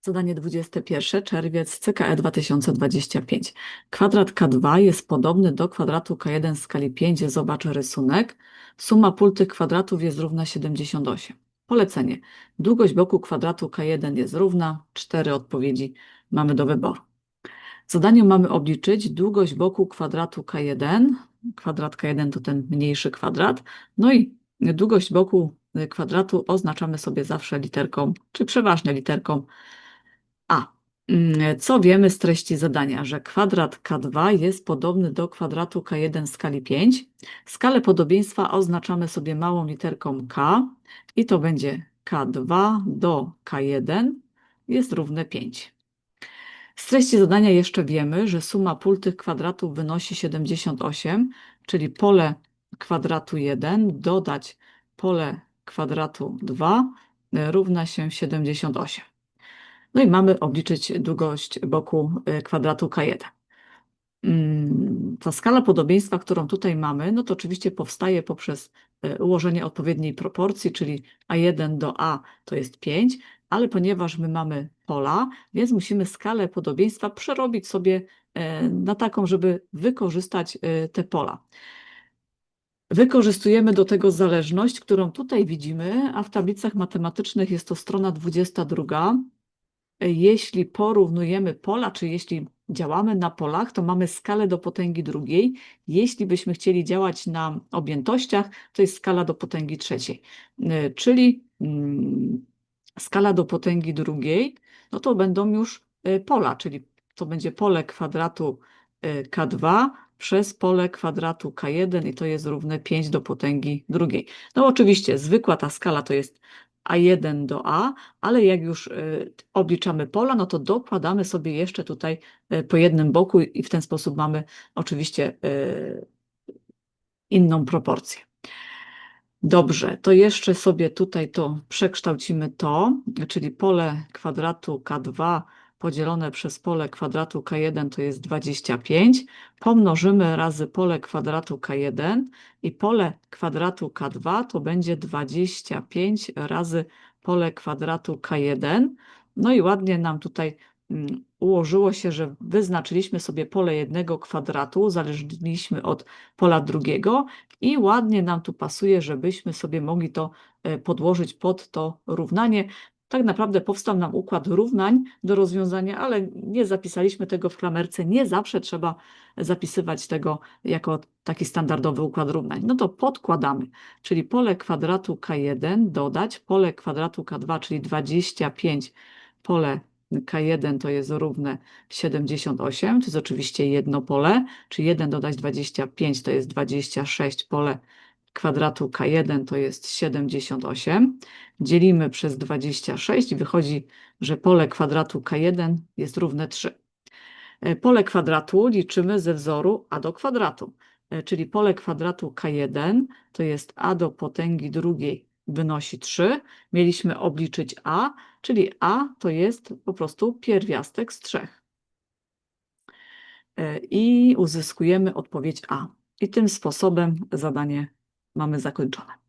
Zadanie 21, czerwiec, CKE 2025. Kwadrat K2 jest podobny do kwadratu K1 w skali 5. Zobacz rysunek. Suma pól tych kwadratów jest równa 78. Polecenie. Długość boku kwadratu K1 jest równa. Cztery odpowiedzi mamy do wyboru. Zadaniu mamy obliczyć długość boku kwadratu K1. Kwadrat K1 to ten mniejszy kwadrat. No i długość boku kwadratu oznaczamy sobie zawsze literką, czy przeważnie literką Co wiemy z treści zadania? Że kwadrat K2 jest podobny do kwadratu K1 w skali 5. Skalę podobieństwa oznaczamy sobie małą literką K i to będzie K2 do K1 jest równe 5. Z treści zadania jeszcze wiemy, że suma pól tych kwadratów wynosi 78, czyli pole kwadratu 1 dodać pole kwadratu 2 y, równa się 78. No i mamy obliczyć długość boku y, kwadratu K1. Mm, Ta skala podobieństwa, którą tutaj mamy, no to oczywiście powstaje poprzez y, ułożenie odpowiedniej proporcji, czyli A1 do A to jest 5, ale ponieważ my mamy pola, więc musimy skalę podobieństwa przerobić sobie y, na taką, żeby wykorzystać te pola. Wykorzystujemy do tego zależność, którą tutaj widzimy, a w tablicach matematycznych jest to strona 22 jeśli porównujemy pola, czy jeśli działamy na polach, to mamy skalę do potęgi drugiej. Jeśli byśmy chcieli działać na objętościach, to jest skala do potęgi trzeciej. Y, Czyli mm, skala do potęgi drugiej, no to będą już y, pola, czyli to będzie pole kwadratu y, K2 przez pole kwadratu K1 i to jest równe 5 do potęgi drugiej. No oczywiście zwykła ta skala to jest a1 do A, ale jak już y, obliczamy pola, no to dokładamy sobie jeszcze tutaj y, po jednym boku i w ten sposób mamy oczywiście y, inną proporcję. Dobrze, to jeszcze sobie tutaj to przekształcimy to, czyli pole kwadratu K2 podzielone przez pole kwadratu K1 to jest 25. Pomnożymy razy pole kwadratu K1 i pole kwadratu K2 to będzie 25 razy pole kwadratu K1. No i ładnie nam tutaj mm, ułożyło się, że wyznaczyliśmy sobie pole jednego kwadratu, uzależniliśmy od pola drugiego i ładnie nam tu pasuje, żebyśmy sobie mogli to e, podłożyć pod to równanie. Tak naprawdę powstał nam układ równań do rozwiązania, ale nie zapisaliśmy tego w klamerce. Nie zawsze trzeba zapisywać tego jako taki standardowy układ równań. No to podkładamy, czyli pole kwadratu K1 dodać pole kwadratu K2, czyli 25 pole K1 to jest równe 78, to jest oczywiście jedno pole, czy 1 dodać 25 to jest 26 pole kwadratu K1 to jest 78. Dzielimy przez 26 i wychodzi, że pole kwadratu K1 jest równe 3. E, Pole kwadratu liczymy ze wzoru a do kwadratu, e, czyli pole kwadratu K1 to jest a do potęgi drugiej wynosi 3. Mieliśmy obliczyć a, czyli a to jest po prostu pierwiastek z 3. E, I uzyskujemy odpowiedź a. I tym sposobem zadanie mamy zakończone.